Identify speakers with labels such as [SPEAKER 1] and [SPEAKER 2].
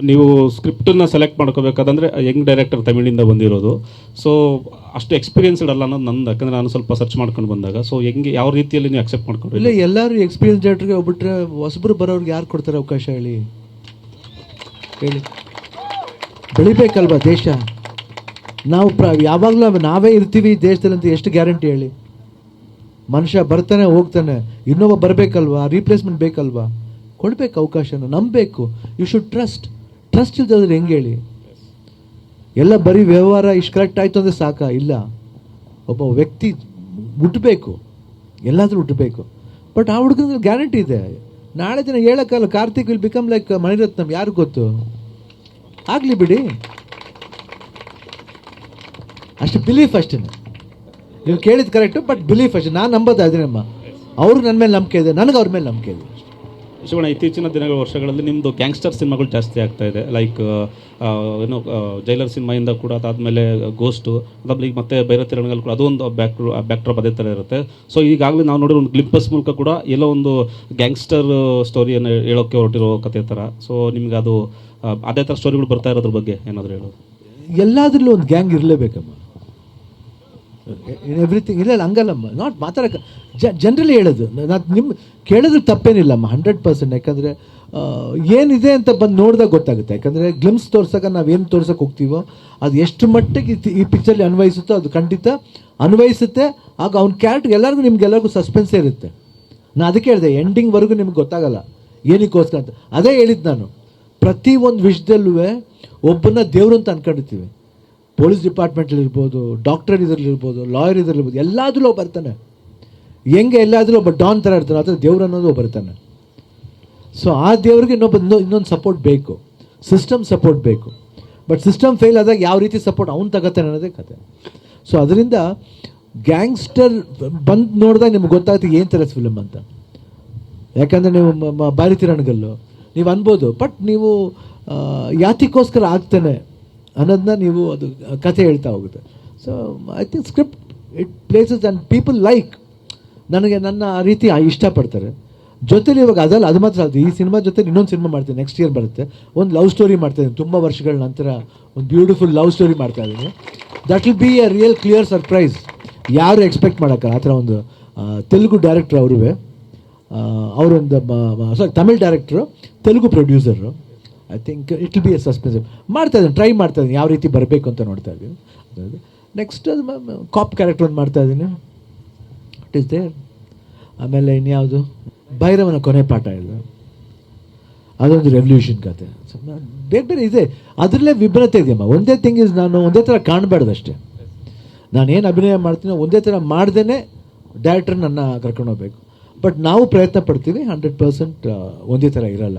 [SPEAKER 1] ನೀವು ಸ್ಕ್ರಿಪ್ಟನ್ನ ಸೆಲೆಕ್ಟ್ ಮಾಡ್ಕೋಬೇಕಾದಂದ್ರೆ ಯಂಗ್ ಡೈರೆಕ್ಟರ್ ತಮಿಳಿಂದ ಬಂದಿರೋದು. ಸೊ ಅಷ್ಟು ಎಕ್ಸ್ಪೀರಿಯನ್ಸ್ಡ್ ಅಲ್ಲ ಅನ್ನೋದು ನಂದು. ಯಾಕಂದ್ರೆ ನಾನು ಸ್ವಲ್ಪ ಸರ್ಚ್ ಮಾಡ್ಕೊಂಡು ಬಂದಾಗ. ಸೊ ಹೆಂಗೆ, ಯಾವ ರೀತಿಯಲ್ಲಿ ನೀವು ಅಕ್ಸೆಪ್ಟ್ ಮಾಡ್ಕೊಂಡ್ರಿ
[SPEAKER 2] ಇಲ್ಲ, ಎಲ್ಲರೂ ಎಕ್ಸ್ಪೀರಿಯನ್ಸ್ ಡೈರೆಕ್ಟರ್ಗೆ ಹೋಗ್ಬಿಟ್ರೆ ಹೊಸಬ್ರು ಬರೋರ್ಗೆ ಯಾರು ಕೊಡ್ತಾರೆ ಅವಕಾಶ ಹೇಳಿ? ಹೇಳಿ. ಬೆಳಿಬೇಕಲ್ವಾ ದೇಶ? ನಾವು ಪ್ರ, ಯಾವಾಗಲೂ ನಾವೇ ಇರ್ತೀವಿ ದೇಶದಲ್ಲಿ ಅಂತ ಎಷ್ಟು ಗ್ಯಾರಂಟಿ ಹೇಳಿ? ಮನುಷ್ಯ ಬರ್ತಾನೆ, ಹೋಗ್ತಾನೆ. ಇನ್ನೊಬ್ಬ ಬರಬೇಕಲ್ವಾ? ರೀಪ್ಲೇಸ್ಮೆಂಟ್ ಬೇಕಲ್ವಾ? ಕೊಡಬೇಕು ಅವಕಾಶನ, ನಂಬಬೇಕು. ಯು ಶುಡ್ ಟ್ರಸ್ಟ್ ಟ್ರಸ್ಟ್ ಇಲ್ದಾದ್ರೆ ಹೆಂಗೆ ಹೇಳಿ? ಎಲ್ಲ ಬರೀ ವ್ಯವಹಾರ ಇಷ್ಟು ಕರೆಕ್ಟ್ ಆಯ್ತು ಅಂದರೆ ಸಾಕ? ಇಲ್ಲ. ಒಬ್ಬ ವ್ಯಕ್ತಿ ಹುಟ್ಟಬೇಕು ಎಲ್ಲಾದರೂ ಹುಟ್ಟಬೇಕು ಬಟ್ ಆ ಹುಡುಗನ ಗ್ಯಾರಂಟಿ ಇದೆ. ನಾಳೆ ದಿನ ಹೇಳೋಕ್ಕಲ್ಲ Karthik will become like Maniratnam. ಯಾರು ಗೊತ್ತು? ಆಗಲಿ ಬಿಡಿ. ಅಷ್ಟು ಬಿಲೀಫ್ ಅಷ್ಟೇ. ನೀವು ಕೇಳಿದ್ ಕರೆಕ್ಟು ಬಟ್ ಬಿಲೀಫ್ ಅಷ್ಟೇ. ನಾನು ನಂಬೋದು ಅದೇನಮ್ಮ ಅವ್ರಿಗೆ ನನ್ನ ಮೇಲೆ ನಂಬಿಕೆ ಇದೆ. ನನಗೆ ಅವ್ರ ಮೇಲೆ ನಂಬಿಕೆ ಇದೆ.
[SPEAKER 1] ಶಿವಣ್ಣ, ಇತ್ತೀಚಿನ ದಿನಗಳ ವರ್ಷಗಳಲ್ಲಿ ನಿಮ್ಮದು ಗ್ಯಾಂಗ್ಸ್ಟರ್ ಸಿನಿಮಾಗಳು ಜಾಸ್ತಿ ಆಗ್ತಾ ಇದೆ. ಲೈಕ್ ಏನು ಜೈಲರ್ ಸಿನಿಮಾಯಿಂದ ಕೂಡ ಅದಾದಮೇಲೆ ಗೋಸ್ಟು ಅದಾದ್ಮೇಲೆ ಈಗ ಮತ್ತೆ ಬೈರತಿ ರಣಗಲ್ ಕೂಡ ಅದೊಂದು ಬ್ಯಾಕ್ ಬ್ಯಾಕ್ಡ್ರಾಪ್ ಅದೇ ಥರ ಇರುತ್ತೆ. ಸೊ ಈಗಾಗಲೇ ನಾವು ನೋಡಿರೋ ಒಂದು ಗ್ಲಿಂಪಸ್ ಮೂಲಕ ಕೂಡ ಎಲ್ಲೋ ಒಂದು ಗ್ಯಾಂಗ್ಸ್ಟರ್ ಸ್ಟೋರಿಯನ್ನು ಹೇಳೋಕ್ಕೆ ಹೊರಟಿರೋ ಕತೆ ಥರ. ಸೊ ನಿಮ್ಗೆ ಅದು ಅದೇ ಥರ ಸ್ಟೋರಿಗಳು ಬರ್ತಾ ಇರೋದ್ರ ಬಗ್ಗೆ ಏನಾದರೂ ಹೇಳೋದು?
[SPEAKER 2] ಎಲ್ಲಾದ್ರಲ್ಲೂ ಒಂದು ಗ್ಯಾಂಗ್ ಇರಲೇಬೇಕಮ್ಮ. ಎವ್ರಿಥಿಂಗ್ ಇಲ್ಲ ಹಂಗಲ್ಲಮ್ಮ. ನಾಟ್ ಮಾತಾಡೋಕೆ ಜನರಲಿ ಹೇಳೋದು. ನಾನು ನಿಮ್ಮ ಕೇಳೋದ್ರ ತಪ್ಪೇನಿಲ್ಲಮ್ಮ ಹಂಡ್ರೆಡ್ ಪರ್ಸೆಂಟ್ ಯಾಕಂದರೆ ಏನಿದೆ ಅಂತ ಬಂದು ನೋಡಿದಾಗ ಗೊತ್ತಾಗುತ್ತೆ. ಯಾಕಂದರೆ ಗ್ಲಿಮ್ಸ್ ನಾವು ನಾವೇನು ತೋರ್ಸೋಕೆ ಹೋಗ್ತೀವೋ, ಅದು ಎಷ್ಟು ಮಟ್ಟಿಗೆ ಈ- ಈ ಪಿಕ್ಚರ್ಲಿ ಅನ್ವಯಿಸುತ್ತೋ ಅದು ಖಂಡಿತ ಅನ್ವಯಿಸುತ್ತೆ. ಆಗ ಅವ್ನ ಕ್ಯಾರೆಕ್ಟರ್ ಎಲ್ಲರಿಗೂ, ನಿಮ್ಗೆಲ್ಲರಿಗೂ ಸಸ್ಪೆನ್ಸೇ ಇರುತ್ತೆ. ನಾನು ಅದಕ್ಕೆ ಹೇಳಿದೆ ಎಂಡಿಂಗ್ವರೆಗೂ ನಿಮ್ಗೆ ಗೊತ್ತಾಗಲ್ಲ. ಏನಕ್ಕೋಸ್ಕರ ಅಂತ. ಅದೇ ಹೇಳಿದ್ದು ನಾನು. ಪ್ರತಿ ಒಂದು ವಿಷಯದಲ್ಲೂ ಒಬ್ಬನ ದೇವ್ರು ಅಂತ ಅನ್ಕೊಂಡಿರ್ತೀವಿ. ಪೊಲೀಸ್ ಡಿಪಾರ್ಟ್ಮೆಂಟ್ಲಿರ್ಬೋದು ಡಾಕ್ಟರ್ ಇದರಲ್ಲಿ ಇರ್ಬೋದು, ಲಾಯರ್ ಇದರಲ್ಲಿ ಇರ್ಬೋದು ಎಲ್ಲಾದ್ರೂ ಒಬ್ಬ ಬರ್ತಾನೆ. ಹೆಂಗೆ ಎಲ್ಲಾದರೂ ಒಬ್ಬ ಡಾನ್ ಥರ ಇರ್ತಾನೆ ಅಥವಾ ದೇವ್ರು ಅನ್ನೋದು ಬರ್ತಾನೆ. ಸೊ ಆ ದೇವ್ರಿಗೆ ಇನ್ನೊಬ್ಬ ಇನ್ನೊ- ಇನ್ನೊಂದು ಸಪೋರ್ಟ್ ಬೇಕು. ಸಿಸ್ಟಮ್ ಸಪೋರ್ಟ್ ಬೇಕು. ಬಟ್ ಸಿಸ್ಟಮ್ ಫೇಲ್ ಆದಾಗ ಯಾವ ರೀತಿ ಸಪೋರ್ಟ್ ಅವ್ನು ತಗೋತಾನೆ ಅನ್ನೋದೇ ಕತೆ. ಸೊ ಅದರಿಂದ ಗ್ಯಾಂಗ್ಸ್ಟರ್ ಬಂದು ನೋಡಿದಾಗ ನಿಮ್ಗೆ ಗೊತ್ತಾಗುತ್ತೆ ಏನು ಥರ ಫಿಲಮ್ ಅಂತ. ಯಾಕಂದರೆ ನೀವು ಭಾರತಿ ನೀವು ಅನ್ಬೋದು ಬಟ್ ನೀವು ಯಾತಿಗೋಸ್ಕರ ಆಗ್ತಾನೆ. ಅನ್ನೋದನ್ನ ನೀವು ಅದು ಕಥೆ ಹೇಳ್ತಾ ಹೋಗುತ್ತೆ. So I think script it places and people like ನನಗೆ ನನ್ನ ಆ ರೀತಿ ಇಷ್ಟಪಡ್ತಾರೆ. ಜೊತೆಲಿ ಇವಾಗ ಅದಲ್ಲ, ಅದು ಮಾತ್ರ ಅದು ಈ ಸಿನಿಮಾ ಜೊತೆ ಇನ್ನೊಂದು ಸಿನಿಮಾ ಮಾಡ್ತೀನಿ ನೆಕ್ಸ್ಟ್ ಇಯರ್ ಬರುತ್ತೆ. ಒಂದು ಲವ್ ಸ್ಟೋರಿ ಮಾಡ್ತಾ ಇದ್ದೀನಿ ತುಂಬ ವರ್ಷಗಳ ನಂತರ ಒಂದು ಬ್ಯೂಟಿಫುಲ್ ಲವ್ ಸ್ಟೋರಿ ಮಾಡ್ತಾ ಇದ್ದೀನಿ. That will be a real clear surprise ಯಾರು ಎಕ್ಸ್ಪೆಕ್ಟ್ ಮಾಡೋಕ್ಕಲ್ಲ ಆ ಥರ ಒಂದು ತೆಲುಗು ಡೈರೆಕ್ಟ್ರ್ ಅವರುವೆ. ಅವರೊಂದು ಸಾರಿ Tamil director Telugu producer I think it be a suspensive ಮಾಡ್ತಾ ಇದ್ದೀನಿ ಟ್ರೈ ಮಾಡ್ತಾ ಇದ್ದೀನಿ, ಯಾವ ರೀತಿ ಬರಬೇಕು ಅಂತ ನೋಡ್ತಾ ಇದ್ದೀನಿ. ನೆಕ್ಸ್ಟ್ ಕಾಪ್ ಕ್ಯಾರೆಕ್ಟರ್ ಒಂದು ಮಾಡ್ತಾ ಇದ್ದೀನಿ. ಇಟ್ ಇಸ್ ದೇರ್ ಆಮೇಲೆ ಇನ್ಯಾವುದು? ಭೈರವನ ಕೊನೆ ಪಾಠ ಇಲ್ಲ ಅದೊಂದು ರೆವಲ್ಯೂಷನ್ ಕತೆ. ಬೇರೆ ಬೇರೆ ಇದೆ. ಅದರಲ್ಲೇ ವಿಭಿನ್ನತೆ ಇದೆಯಮ್ಮ. ಒಂದೇ ಥಿಂಗ್ ಇಸ್ ನಾನು ಒಂದೇ ಥರ ಕಾಣಬಾರ್ದು ಅಷ್ಟೇ ನಾನೇನು ಅಭಿನಯ ಮಾಡ್ತೀನೋ ಒಂದೇ ಥರ ಮಾಡ್ದೇ ಡೈರೆಕ್ಟರ್ ನನ್ನ ಕರ್ಕೊಂಡು ಹೋಗ್ಬೇಕು. ಬಟ್ ನಾವು ಪ್ರಯತ್ನ ಪಡ್ತೀವಿ ಹಂಡ್ರೆಡ್ ಪರ್ಸೆಂಟ್ ಒಂದೇ ಥರ ಇರಲ್ಲ.